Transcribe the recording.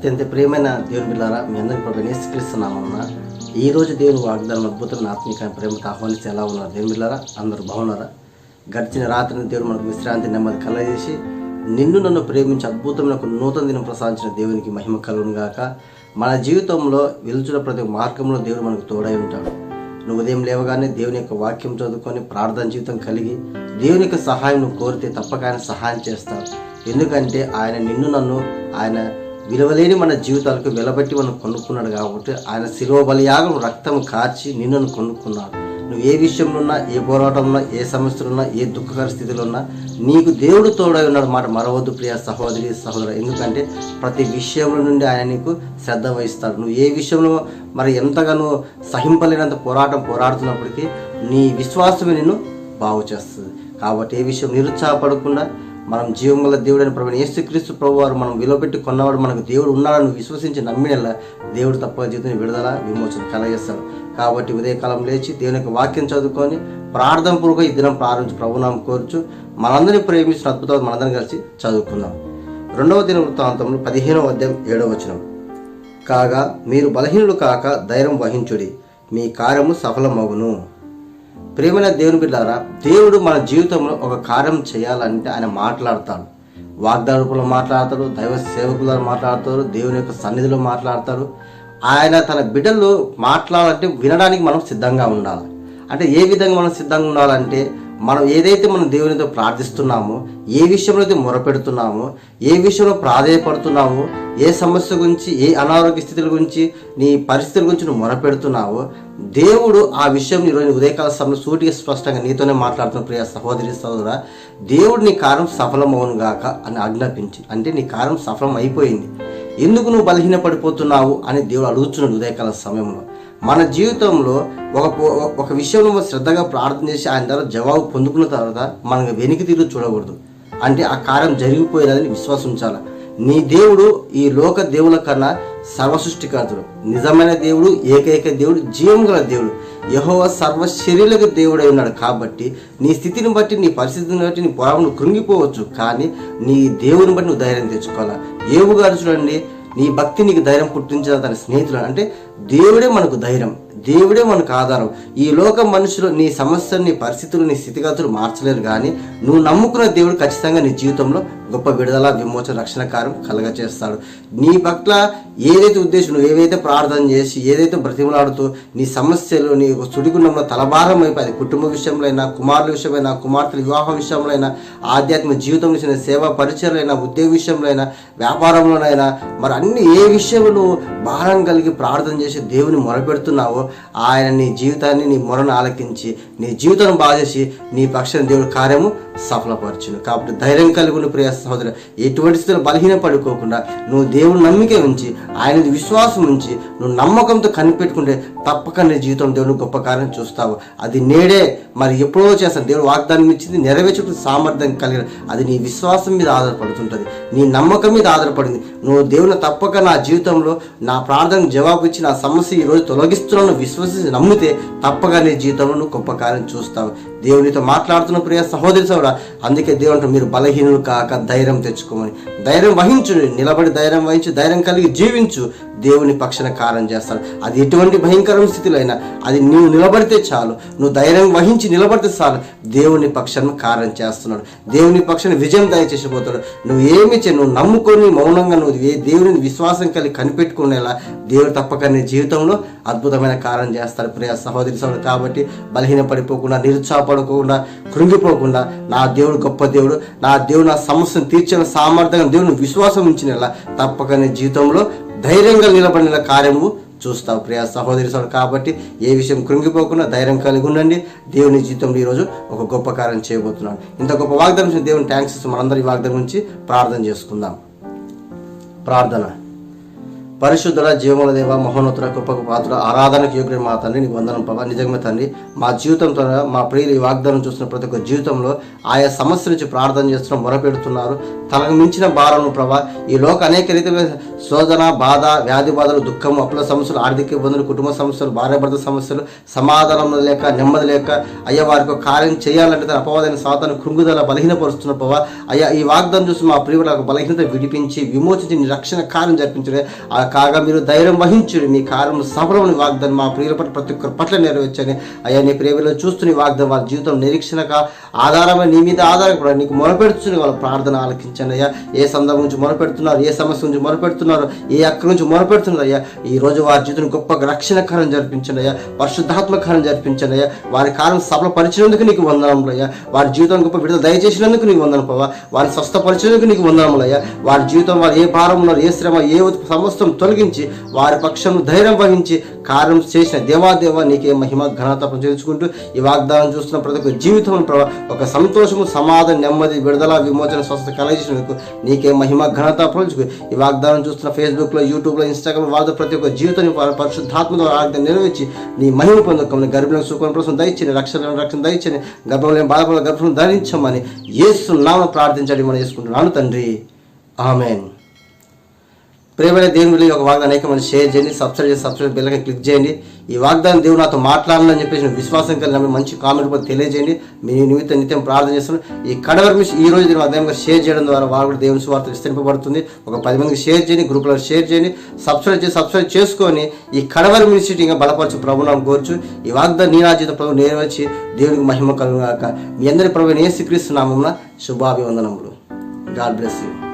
అత్యంత ప్రియమైన దేవుని బిడ్డారా మీ అందరికీ ప్రభు నేస్కరిస్తున్నామన్నా ఈ రోజు దేవుని వాగ్దానం అద్భుతమైన ఆత్మీయ ప్రేమతో ఆహ్వానించి ఎలా ఉన్నారు దేవుని బిడ్డారా? అందరూ బాగున్నారా? గడిచిన రాత్రిని దేవుడు మనకు విశ్రాంతి నెమ్మది కలగజేసి నిన్ను నన్ను ప్రేమించి అద్భుతమైన ఒక నూతన దినం ప్రసాదించిన దేవునికి మహిమ కలుగును గాక. మన జీవితంలో వెలుచున్న ప్రతి మార్గంలో దేవుడు మనకు తోడై ఉంటాడు. నువ్వు ఉదయం లేవగానే దేవుని యొక్క వాక్యం చదువుకొని ప్రార్థన జీవితం కలిగి దేవుని యొక్క సహాయం నువ్వు కోరితే తప్పక ఆయన సహాయం చేస్తావు ఎందుకంటే ఆయన నిన్ను నన్ను ఆయన విలువలేని మన జీవితాలకు వెలబట్టి మనం కొనుక్కున్నాడు కాబట్టి ఆయన శిలువ బలియాగం రక్తం కార్చి నిన్ను కొనుక్కున్నాడు. నువ్వు ఏ విషయంలో ఉన్నా ఏ పోరాటంలో ఉన్నా ఏ సమస్యలు ఉన్నా ఏ దుఃఖకర స్థితిలో ఉన్నా నీకు దేవుడు తోడై ఉన్నాడు మాట మరవద్దు ప్రియ సహోదరి సహోదరు ఎందుకంటే ప్రతి విషయంలో నుండి ఆయన నీకు శ్రద్ధ వహిస్తాడు. నువ్వు ఏ విషయంలో మరి ఎంతగానో సహింపలేనంత పోరాటం పోరాడుతున్నప్పటికీ నీ విశ్వాసమే నిన్ను బాగు చేస్తుంది కాబట్టి ఏ విషయం నిరుత్సాహపడకుండా మనం జీవం గల దేవుడైన ప్రభు యేసుక్రీస్తు ప్రభు వారు మనం విలువపెట్టి కొన్నవాడు మనకు దేవుడు ఉన్నాడని విశ్వసించి నమ్మినలా దేవుడు తప్ప జీవితం విడుదల విమోచన కలగేస్తాడు కాబట్టి ఉదయకాలం లేచి దేవుని యొక్క వాక్యం చదువుకొని ప్రార్థన పూర్వక ఈ దినం ప్రారంభించి ప్రభునాం కోరుచు మనందరినీ ప్రేమించిన అద్భుతాలు మనందరం కలిసి చదువుకుందాం. రెండవ దిన వృత్తాంతంలో పదిహేనవ అధ్యాయం ఏడవ వచనం. కాగా మీరు బలహీనులు కాక ధైర్యం వహించుడి. మీ కార్యము సఫలమగును. ప్రేమైన దేవుని బిడ్డారా దేవుడు మన జీవితంలో ఒక కార్యం చేయాలంటే ఆయన మాట్లాడతాడు. వాగ్దాన మాట్లాడతాడు దైవ సేవకుల ద్వారా మాట్లాడతాడు దేవుని యొక్క సన్నిధిలో మాట్లాడతాడు ఆయన తన బిడ్డలు మాట్లాడాలంటే వినడానికి మనం సిద్ధంగా ఉండాలి. అంటే ఏ విధంగా మనం సిద్ధంగా ఉండాలంటే మనం ఏదైతే మనం దేవునితో ప్రార్థిస్తున్నామో ఏ విషయంలో అయితే మొరపెడుతున్నామో ఏ విషయంలో ప్రాధాయపడుతున్నామో ఏ సమస్య గురించి ఏ అనారోగ్య స్థితుల గురించి నీ పరిస్థితుల గురించి నువ్వు మొరపెడుతున్నావో దేవుడు ఆ విషయం ఈరోజు ఉదయకాల సమయంలో సూటిగా స్పష్టంగా నీతోనే మాట్లాడుతున్న ప్రియ సహోదరి సహోదర దేవుడు నీ కారం సఫలమవును గాక అని ఆజ్ఞాపించి అంటే నీ కారం సఫలం అయిపోయింది ఎందుకు నువ్వు బలహీన పడిపోతున్నావు అని దేవుడు అడుగుతున్నాడు ఉదయకాల సమయంలో. మన జీవితంలో ఒక ఒక విషయంలో మనం శ్రద్ధగా ప్రార్థన చేసి ఆయన ద్వారా జవాబు పొందుకున్న తర్వాత మనం వెనక్కి తిరిగి చూడకూడదు. అంటే ఆ కార్యం జరిగిపోయినదని విశ్వాసం ఉంచాలి. నీ దేవుడు ఈ లోక దేవుల కన్నా సర్వసృష్టికర్తుడు. నిజమైన దేవుడు ఏకైక దేవుడు జీవం గల దేవుడు. యహోవ సర్వ శరీరకు దేవుడై ఉన్నాడు కాబట్టి నీ స్థితిని బట్టి నీ పరిస్థితిని బట్టి నీ పొరమును కృంగిపోవచ్చు. కానీ నీ దేవుని బట్టి నువ్వు ధైర్యం తెచ్చుకోవాలా. ఏవు గారు చూడండి నీ భక్తి నీకు ధైర్యం పుట్టించిన తన స్నేహితులు అంటే దేవుడే మనకు ధైర్యం దేవుడే మనకు ఆధారం. ఈ లోక మనుషులు నీ సమస్యలు నీ పరిస్థితులు నీ స్థితిగతులు మార్చలేరు కానీ నువ్వు నమ్ముకున్న దేవుడు ఖచ్చితంగా నీ జీవితంలో గొప్ప విడుదల విమోచన రక్షణ కార్యం కలగ చేస్తాడు నీ పట్ల ఏదైతే ఉద్దేశం నువ్వు ఏవైతే ప్రార్థన చేసి ఏదైతే బ్రతిమలాడుతూ నీ సమస్యలు నీ సుడిగుండంలో తలభారం అయిపోయి అది కుటుంబ విషయంలో అయినా కుమారుల విషయమైనా కుమార్తెల వివాహ విషయంలో అయినా ఆధ్యాత్మిక జీవితం విషయంలో సేవా పరిచయలైనా ఉద్యోగ విషయంలో అయినా వ్యాపారంలోనైనా మరి అన్ని ఏ విషయంలో భారం కలిగి ప్రార్థన చేసి దేవుని మొరపెడుతున్నావో ఆయన నీ జీవితాన్ని నీ మొరను ఆలకించి నీ జీవితాన్ని బాగా నీ పక్షాన దేవుడు కార్యము సఫలపరచును. కాబట్టి ధైర్యం కలిగి ఉన్న ప్రియ సహోదరు ఎటువంటి స్థితిలో బలహీన పడుకోకుండా నువ్వు దేవుని నమ్మిక ఉంచి ఆయన విశ్వాసం ఉంచి నువ్వు నమ్మకంతో కనిపెట్టుకుంటే తప్పక నీ జీవితం దేవుని గొప్ప కార్యం చూస్తావు. అది నేడే మరి ఎప్పుడో చేస్తాను దేవుడు వాగ్దానం ఇచ్చింది నెరవేర్చుకునే సామర్థ్యం కలిగిన అది నీ విశ్వాసం మీద ఆధారపడుతుంటుంది. నీ నమ్మకం మీద ఆధారపడింది. నువ్వు దేవుని తప్పక నా జీవితంలో నా ప్రార్థనకు జవాబు ఇచ్చి నా సమస్య ఈరోజు తొలగిస్తున్నాను విశ్వసించి నమ్మితే తప్పక నీ జీవితంలో నువ్వు గొప్ప కార్యం చూస్తావు. దేవునితో మాట్లాడుతున్న ప్రియ సహోదరి సోడా అందుకే దేవుడు మీరు బలహీనులు కాక ధైర్యం తెచ్చుకోమని. ధైర్యం వహించు నిలబడి ధైర్యం వహించి ధైర్యం కలిగి జీవించు. దేవుని పక్షన కార్యం చేస్తాడు అది ఎటువంటి భయంకరమైన స్థితిలో అయినా అది నువ్వు నిలబడితే చాలు. నువ్వు ధైర్యం వహించి నిలబడితే చాలు. దేవుని పక్షాన కార్యం చేస్తున్నాడు. దేవుని పక్షాన్ని విజయం దయచేసిపోతాడు. నువ్వు ఏమి చే నువ్వు నమ్ముకొని మౌనంగా నువ్వు ఏ దేవుని విశ్వాసం కలిగి కనిపెట్టుకునేలా దేవుడు తప్పక నీ జీవితంలో అద్భుతమైన కార్యం చేస్తాడు ప్రియ సహోదరి సోదరు కాబట్టి బలహీన పడిపోకుండా నిరుత్సాహపడకుండా కృంగిపోకుండా నా దేవుడు గొప్ప దేవుడు నా దేవుడు నా సమస్యను తీర్చిన సామర్థ్యం దేవుని విశ్వాసం ఉంచిన తప్పక నీ జీవితంలో ధైర్యంగా నిలబడిన కార్యము చూస్తావు ప్రియా సహోదరి సోదరు కాబట్టి ఏ విషయం కృంగిపోకుండా ధైర్యం కలిగి ఉండండి. దేవుని జీవితంలో ఈరోజు ఒక గొప్ప కార్యం చేయబోతున్నాను ఇంత గొప్ప వాగ్దానం దేవుని థ్యాంక్స్ మనందరి వాగ్దానం గురించి ప్రార్థన చేసుకుందాం. ప్రార్థన. పరిశుద్ధుడ జీవముల దేవ మహోన్నతుల గొప్పకు పాత్ర ఆరాధనకు యోగ్య మా తండ్రి నీకు వందనం ప్రభా. నిజంగా తండ్రి మా జీవితంతో మా ప్రియులు ఈ వాగ్దానం చూసిన ప్రతి ఒక్క జీవితంలో ఆయా సమస్య నుంచి ప్రార్థన చేస్తున్నాం మొరపెడుతున్నారు. తనకు మించిన భారము ప్రభా ఈ లోక అనేక రీతిగా శోధన బాధ వ్యాధి బాధలు దుఃఖం అప్పుల సమస్యలు ఆర్థిక ఇబ్బందులు కుటుంబ సమస్యలు భార్యాభర్త సమస్యలు సమాధానం లేక నెమ్మది లేక అయ్యా వారికి కార్యం చేయాలంటే తన అపవాదైన సాతాను కృంగుదల బలహీనపరుస్తున్న ప్రభావ అయ్యా ఈ వాగ్దానం చూసి మా ప్రియులకు బలహీనత విడిపించి విమోచించి రక్షణ కార్యం జరిపించడే. ఆ కాగా మీరు ధైర్యం వహించుడి. మీ కార్యం సఫలమని వాగ్దానం మా ప్రియుల పట్ల ప్రతి ఒక్కరి పట్ల నెరవేర్చని అయ్యా నీ ప్రేమలో చూస్తున్న ఈ వాగ్దానం వాళ్ళ జీవితం నిరీక్షణగా ఆధారమైన నీ మీద ఆధారపడ నీకు మొరపెడుతున్న వాళ్ళ ప్రార్థన ఆలకించండి. అయ్యా ఏ సందర్భం నుంచి మొరపెడుతున్నారు ఏ సమస్య నుంచి మొరపెడుతున్నారు ఏ అక్కడి నుంచి మొరపెడుతున్నారు అయ్యా. ఈ రోజు వారి జీవితం గొప్ప రక్షణ కార్యం జరిపించండి అయ్యా. పరిశుద్ధాత్మ కార్యం జరిపించండి అయ్యా. వారి కార్యం సఫలపరిచినందుకు నీకు వందనములయ్యా వారి జీవితం గొప్ప విడుదల దయచేసినందుకు నీకు వందన పవా వారిని స్వస్థపరిచినందుకు నీకు వందనములయ్యా వారి జీవితం వారు ఏ భారం ఉన్నారు ఏ శ్రమ ఏ సమస్తం తొలగించి వారి పక్షం ధైర్యం వహించి కార్యం చేసిన దేవాదేవ నీకే మహిమ ఘనత చేసుకుంటూ ఈ వాగ్దానం చూస్తున్న ప్రతి ఒక్క జీవితం ఒక సంతోషము సమాధానం నెమ్మది విడుదల విమోచన స్వస్థత కలగించినందుకు నీకే మహిమ ఘనత ప్రజలకు ఈ వాగ్దానం చూస్తున్న ఫేస్బుక్లో యూట్యూబ్లో ఇన్స్టాగ్రామ్ వాళ్ళతో ప్రతి ఒక్క జీవితాన్ని పరిశుద్ధాత్మ ద్వారా ఆజ్ఞ నెరవేర్చి నీ మహిమ పొందకమని గర్భిణం సుఖం కోసం దయచని రక్షణ రక్షణ దయచని గర్భంలో బాధపడ గర్భం ధరించమని యేసు నామ ప్రార్థించడం మనం చేసుకుంటున్నాను తండ్రి. ఆమెన్. ప్రేమైన దేవుని ఒక వాగ్దానం అనేక మంది షేర్ చేయండి సబ్స్క్రైబ్ చేసి సబ్స్క్రైబ్ బిల్లకి క్లిక్ చేయండి. ఈ వాగ్దానం దేవుడు నాతో మాట్లాడాలని చెప్పేసి విశ్వాసం కలిగిన మంచి కామెంట్ కూడా తెలియజేయండి. మీ నిమిత్తం నిత్యం ప్రార్థన చేస్తున్నాను ఈ కడవర్ మిషన్ ఈ రోజు దీని షేర్ చేయడం ద్వారా వారు కూడా దేవుని స్వార్థ విస్తరింపబడుతుంది. ఒక పది మందికి షేర్ చేయండి గ్రూప్లో షేర్ చేయండి. సబ్స్క్రైబ్ చేసి సబ్స్క్రైబ్ చేసుకొని ఈ కడవర్ మినిస్ట్రీ ఇంకా బలపరచు ప్రభు నాకు కోరుచు. ఈ వాగ్దానం నీ నా ప్రభు నెరవేర్చి దేవునికి మహిమ కలుగుగాక మీ అందరి ప్రభు ఏసుక్రీస్తు నామమున శుభాభివందనములు. God bless you.